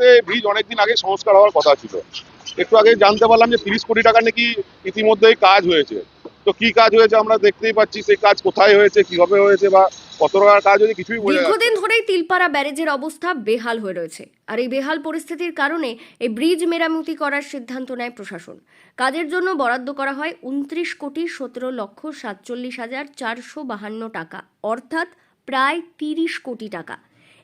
মুহূর্তে ব্রিজ অনেকদিন আগে সংস্কার হওয়ার কথা ছিল। একটু আগে জানতে পারলাম যে তিরিশ কোটি টাকা নাকি ইতিমধ্যেই কাজ হয়েছে। তো কি কাজ হয়েছে আমরা দেখতেই পাচ্ছি, সেই কাজ কোথায় হয়েছে, কীভাবে হয়েছে বা দীর্ঘদিন ধরেই তিলপাড়া ব্যারেজের অবস্থা বেহাল হয়ে রয়েছে। আর এই বেহাল পরিস্থিতির কারণে এই ব্রিজ মেরামতি করার সিদ্ধান্ত নেয় প্রশাসন। কাজের জন্য বরাদ্দ করা হয় উনত্রিশ কোটি সতেরো লক্ষ সাতচল্লিশ হাজার চারশো বাহান্ন টাকা, অর্থাৎ প্রায় তিরিশ কোটি টাকা।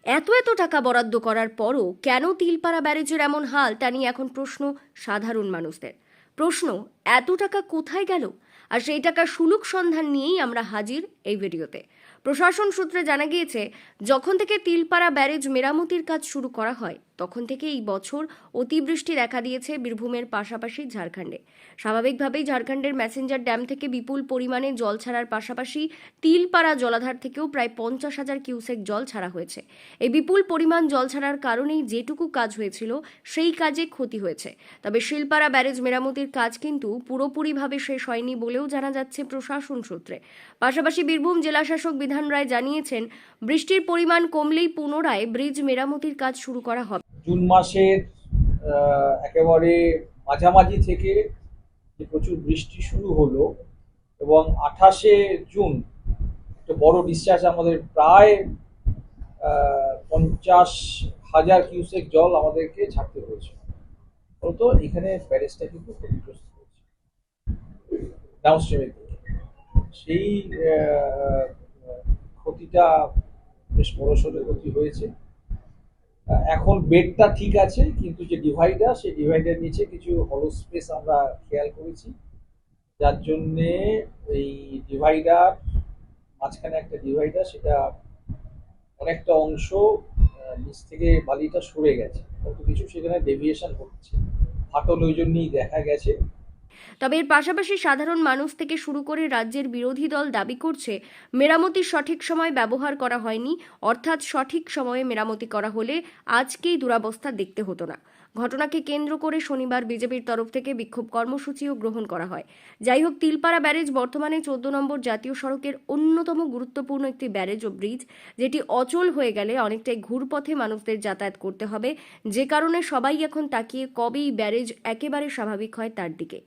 এত এত টাকা বরাদ্দ করার পরও কেন তিলপাড়া ব্যারেজের এমন হাল তা নিয়ে এখন প্রশ্ন সাধারণ মানুষদের। প্রশ্ন, এত টাকা কোথায় গেল? আর সেই টাকার সুলুক সন্ধান নিয়েই আমরা হাজির এই ভিডিওতে। প্রশাসন সূত্রে জানা গিয়েছে, যখন থেকে তিলপাড়া ব্যারেজ মেরামতির কাজ শুরু করা হয়, তখন থেকে এই বছর অতিবৃষ্টি দেখা দিয়েছে বীরভূমের পাশাপাশি ঝাড়খণ্ডে। স্বাভাবিকভাবেই ঝাড়খণ্ডের ম্যাসেঞ্জার ড্যাম থেকে বিপুল পরিমাণে জল ছাড়ার পাশাপাশি তিলপাড়া জলাধার থেকেও প্রায় পঞ্চাশ হাজার কিউসেক জল ছাড়া হয়েছে। এই বিপুল পরিমাণ জল ছাড়ার কারণেই যেটুকু কাজ হয়েছিল, সেই কাজে ক্ষতি হয়েছে। তবে শিলপাড়া ব্যারেজ মেরামতির কাজ কিন্তু পুরোপুরিভাবে শেষ হয়নি বলেও জানা যাচ্ছে প্রশাসন সূত্রে। পাশাপাশি বীরভূম জেলাশাসক বিধান রায় জানিয়েছেন, বৃষ্টির পরিমাণ কমলেই পুনরায় ব্রিজ মেরামতির কাজ শুরু করা হবে। জুন মাসের একেবারে মাঝামাঝি থেকে প্রচুর বৃষ্টি শুরু হলো এবং আঠাশে জুন একটা বড় ডিসচার্জ আমাদের প্রায় পঞ্চাশ হাজার কিউসেক জল আমাদেরকে ছাড়তে হয়েছে। বলতো এখানে ব্যারেজটা কিন্তু ক্ষতিগ্রস্ত ডাউনস্ট্রিমের সেই ক্ষতিটা বেশ বড়সড় ক্ষতি হয়েছে। এখন বেডটা ঠিক আছে, কিন্তু যে ডিভাইডার, সেই ডিভাইডার নিচে কিছু হলো স্পেস আমরা খেয়াল করেছি। যার জন্যে এই ডিভাইডার, মাঝখানে একটা ডিভাইডার, সেটা অনেকটা অংশ নিচ থেকে বালিটা সরে গেছে। কত কিছু সেখানে ডেভিয়েশন হচ্ছে। ফাটল ওই জন্যই দেখা গেছে। তবে এর পাশাপাশি সাধারণ মানুষ থেকে শুরু করে রাজ্যের বিরোধী দল দাবি করছে, মেরামতি সঠিক সময় ব্যবহার করা হয়নি, অর্থাৎ সঠিক সময়ে মেরামতি করা হলে আজকেই দুরাবস্থা দেখতে হতো না। ঘটনাকে কেন্দ্র করে শনিবার বিজেপির তরফ থেকে বিক্ষোভ কর্মসূচিও গ্রহণ করা হয়। যাই হোক, তিলপাড়া ব্যারেজ বর্তমানে চোদ্দ নম্বর জাতীয় সড়কের অন্যতম গুরুত্বপূর্ণ একটি ব্যারেজ ও ব্রিজ, যেটি অচল হয়ে গেলে অনেকটাই ঘুরপথে মানুষদের যাতায়াত করতে হবে। যে কারণে সবাই এখন তাকিয়ে কবেই ব্যারেজ একেবারে স্বাভাবিক হয় তার দিকে।